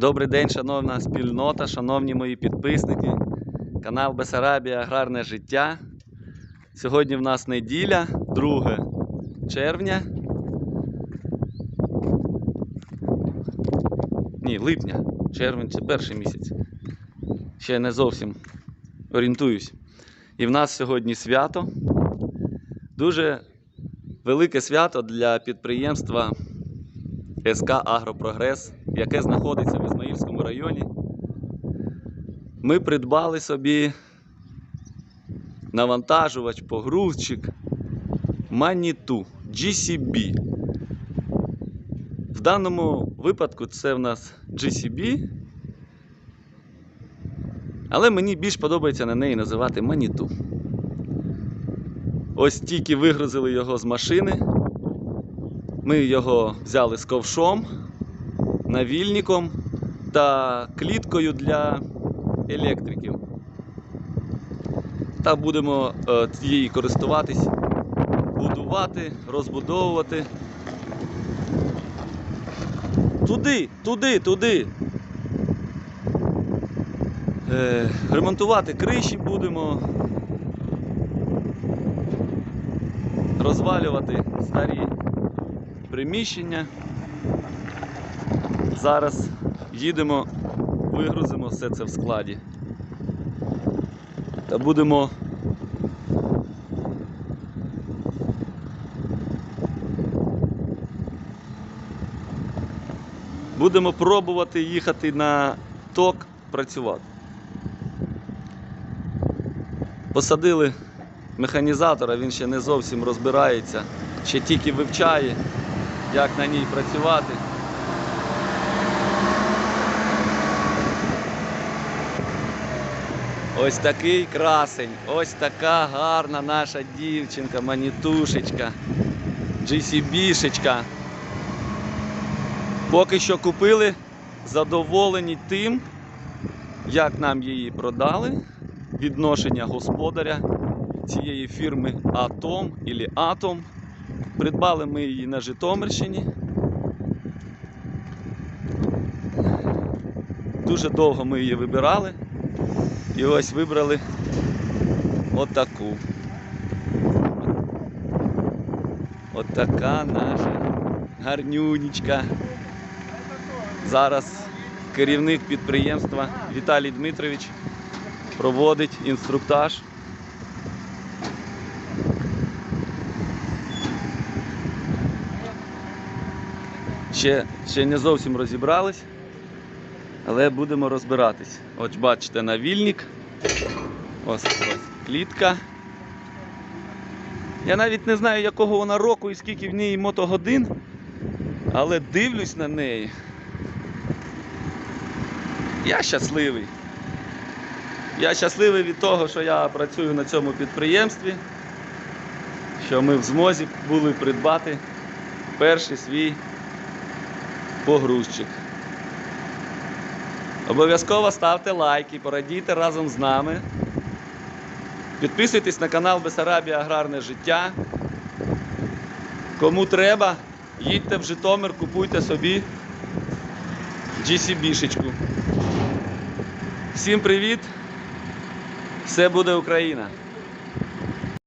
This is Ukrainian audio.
Добрий день, шановна спільнота, шановні мої підписники. Канал Бесарабія Аграрне життя. Сьогодні в нас неділя, 2 червня. Ні, липня. Червень це перший місяць. Ще не зовсім орієнтуюсь. І в нас сьогодні свято. Дуже велике свято для підприємства СК Агропрогрес, яке знаходиться в Ізмаїльському районі. Ми придбали собі навантажувач, погрузчик Маніту GCB. В даному випадку це в нас GCB. Але мені більш подобається на неї називати Маніту. Ось тільки вигрузили його з машини. Ми його взяли з ковшом, навільником та кліткою для електриків. Та будемо е, її користуватись, будувати, розбудовувати. Туди, туди, туди. Е, ремонтувати криші будемо. Розвалювати старі приміщення. Зараз їдемо, вигрузимо все це в складі. Та будемо будемо пробувати їхати на ток працювати. Посадили механізатора, він ще не зовсім розбирається, ще тільки вивчає, як на ній працювати. Ось такий красень, ось така гарна наша дівчинка, манітушечка, GCB-шечка. Поки що купили, задоволені тим, як нам її продали, відношення господаря цієї фірми Атом або Атом. Придбали ми її на Житомирщині. Дуже довго ми її вибирали. І ось вибрали отаку. Отака наша гарнюнічка. Зараз керівник підприємства Віталій Дмитрович проводить інструктаж. Ще, ще не зовсім розібрались, але будемо розбиратись. Ось бачите навільник. Ось ось клітка. Я навіть не знаю, якого вона року і скільки в ній мотогодин, але дивлюсь на неї. Я щасливий. Я щасливий від того, що я працюю на цьому підприємстві, що ми в змозі були придбати перший свій погрузчик. Обов'язково ставте лайки, порадійте разом з нами. Підписуйтесь на канал Бесарабія Аграрне життя. Кому треба, їдьте в Житомир, купуйте собі GCB-шечку. Всім привіт! Все буде Україна!